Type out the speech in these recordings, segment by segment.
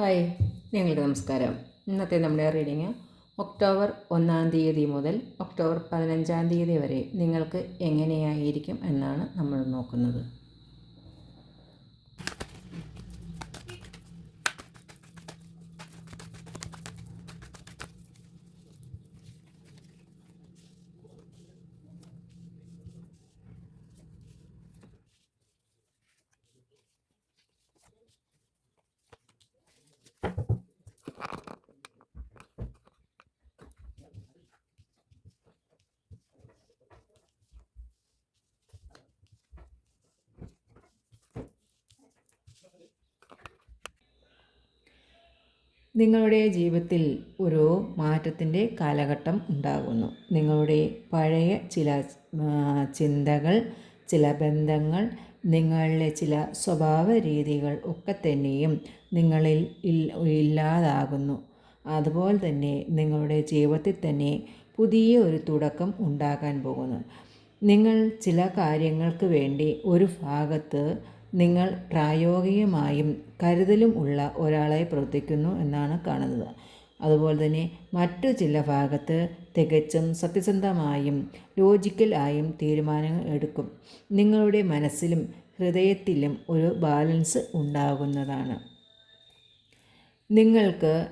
Hi ഞങ്ങളുടെ നമസ്കാരം. ഇന്നത്തെ നമ്മുടെ റീഡിങ് ഒക്ടോബർ ഒന്നാം തീയതി മുതൽ ഒക്ടോബർ പതിനഞ്ചാം തീയതി വരെ നിങ്ങൾക്ക് എങ്ങനെയായിരിക്കും എന്നാണ് നമ്മൾ നോക്കുന്നത്. നിങ്ങളുടെ ജീവിതത്തിൽ ഒരു മാറ്റത്തിന്റെ കാലഘട്ടം ഉണ്ടാകുന്നു. നിങ്ങളുടെ പഴയ ചില ചിന്തകൾ ചില ബന്ധങ്ങൾ നിങ്ങളിലെ ചില സ്വഭാവ രീതികൾ ഒക്കെ തന്നെയും നിങ്ങളിൽ ഇല്ലാതാകുന്നു. അതുപോലെ തന്നെ നിങ്ങളുടെ ജീവിതത്തിൽ തന്നെ പുതിയ ഒരു തുടക്കം ഉണ്ടാകാൻ പോകുന്നു. നിങ്ങൾ ചില കാര്യങ്ങൾക്ക് വേണ്ടി ഒരു ഭാഗത്ത് നിങ്ങൾ പ്രായോഗികമായും കരുതലും ഉള്ള ഒരാളായി പ്രവർത്തിക്കുന്നു എന്നാണ് കാണുന്നത്. അതുപോലെ തന്നെ മറ്റു ചില ഭാഗത്ത് തികച്ചും സത്യസന്ധമായും ലോജിക്കൽ ആയും തീരുമാനങ്ങൾ എടുക്കും. നിങ്ങളുടെ മനസ്സിലും ഹൃദയത്തിലും ഒരു ബാലൻസ് ഉണ്ടാകുന്നതാണ്. നിങ്ങൾക്ക്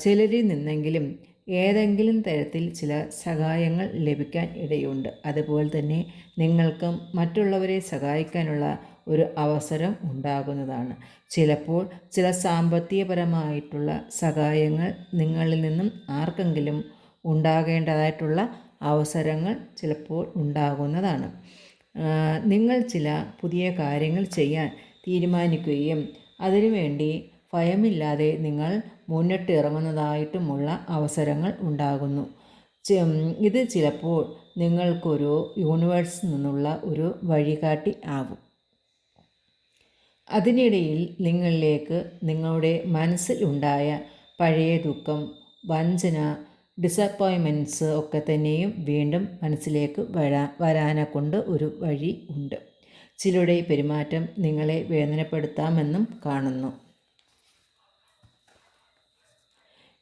ചിലരിൽ നിന്നെങ്കിലും ഏതെങ്കിലും തരത്തിൽ ചില സഹായങ്ങൾ ലഭിക്കാൻ ഇടയുണ്ട്. അതുപോലെ തന്നെ നിങ്ങൾക്കും മറ്റുള്ളവരെ സഹായിക്കാനുള്ള ഒരു അവസരം ഉണ്ടാകുന്നതാണ്. ചിലപ്പോൾ ചില സാമ്പത്തികപരമായിട്ടുള്ള സഹായങ്ങൾ നിങ്ങളിൽ നിന്നും ആർക്കെങ്കിലും ഉണ്ടാകേണ്ടതായിട്ടുള്ള അവസരങ്ങൾ ചിലപ്പോൾ ഉണ്ടാകുന്നതാണ്. നിങ്ങൾ ചില പുതിയ കാര്യങ്ങൾ ചെയ്യാൻ തീരുമാനിക്കുകയും അതിനുവേണ്ടി ഭയമില്ലാതെ നിങ്ങൾ മുന്നിട്ടിറങ്ങുന്നതായിട്ടുമുള്ള അവസരങ്ങൾ ഉണ്ടാകുന്നു. ഇത് ചിലപ്പോൾ നിങ്ങൾക്കൊരു യൂണിവേഴ്സിൽ നിന്നുള്ള ഒരു വഴികാട്ടി ആകും. അതിനിടയിൽ നിങ്ങളിലേക്ക് നിങ്ങളുടെ മനസ്സിലുണ്ടായ പഴയ ദുഃഖം വഞ്ചന ഡിസപ്പോയിൻമെന്റ്സ് ഒക്കെ തന്നെയും വീണ്ടും മനസ്സിലേക്ക് വരാ വരാനെ കൊണ്ട് ഒരു വഴി ഉണ്ട്. ചിലരുടെ പെരുമാറ്റം നിങ്ങളെ വേദനപ്പെടുത്താമെന്നും കാണുന്നു.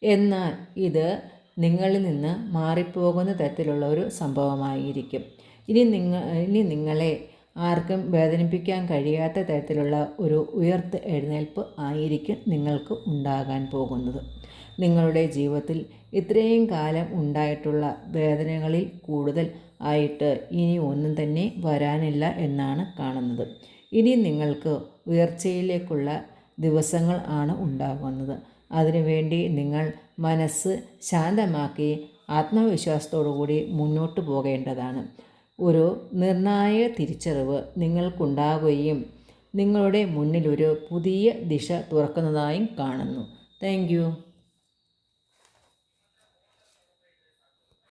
എന്നാൽ ഇത് നിങ്ങളിൽ നിന്ന് മാറിപ്പോകുന്ന തരത്തിലുള്ള ഒരു സംഭവമായിരിക്കും. ഇനി നിങ്ങൾ ഇനി നിങ്ങളെ ആർക്കും വേദനിപ്പിക്കാൻ കഴിയാത്ത തരത്തിലുള്ള ഒരു ഉയർത്ത് എഴുന്നേൽപ്പ് ആയിരിക്കും നിങ്ങൾക്ക് ഉണ്ടാകാൻ പോകുന്നത്. നിങ്ങളുടെ ജീവിതത്തിൽ ഇത്രയും കാലം ഉണ്ടായിട്ടുള്ള വേദനകളിൽ കൂടുതൽ ആയിട്ട് ഇനി ഒന്നും തന്നെ വരാനില്ല എന്നാണ് കാണുന്നത്. ഇനി നിങ്ങൾക്ക് ഉയർച്ചയിലേക്കുള്ള ദിവസങ്ങൾ ആണ് ഉണ്ടാകുന്നത്. അതിനുവേണ്ടി നിങ്ങൾ മനസ്സ് ശാന്തമാക്കി ആത്മവിശ്വാസത്തോടു കൂടി മുന്നോട്ട് പോകേണ്ടതാണ്. ഒരു നിർണായക തിരിച്ചറിവ് നിങ്ങൾക്കുണ്ടാകുകയും നിങ്ങളുടെ മുന്നിലൊരു പുതിയ ദിശ തുറക്കുന്നതായും കാണുന്നു. താങ്ക്